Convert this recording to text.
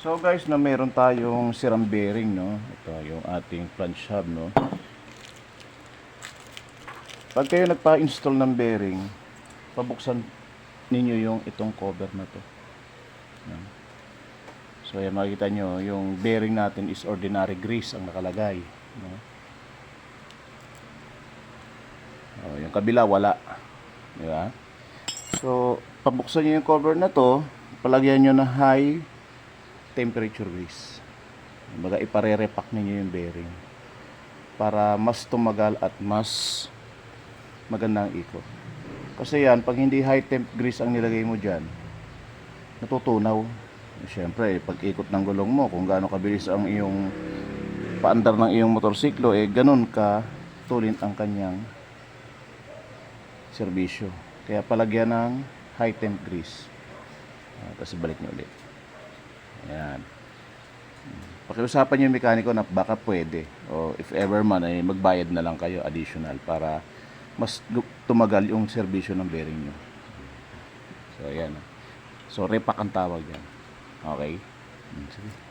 So guys, na meron tayong siram bearing, no? Ito yung ating flange hub, no? Pag kayo nagpa-install ng bearing, pabuksan ninyo yung itong cover na to. Yan. So yan, makikita nyo, yung bearing natin is ordinary grease ang nakalagay. No? Oh, yung kabila, wala. Di ba? So, pabuksan nyo yung cover na to, palagyan nyo na high temperature grease. Baga ipare-repack ninyo yung bearing para mas tumagal at mas maganda ang ikot. Kasi yan, pag hindi high temp grease ang nilagay mo dyan, natutunaw. Siyempre, pag ikot ng gulong mo, kung gaano kabilis ang iyong paandar ng iyong motorsiklo, eh ganun ka tulin ang kanyang serbisyo. Kaya palagyan ng high temp grease. Ah, tapos balik nyo ulit. Ayan. Pakiusapan yung mekaniko na baka pwede. O if ever man, ay magbayad na lang kayo additional para mas tumagal yung serbisyo ng bearing nyo. So, ayan. So, repack ang tawag yan. Okay? Hmm, Sige.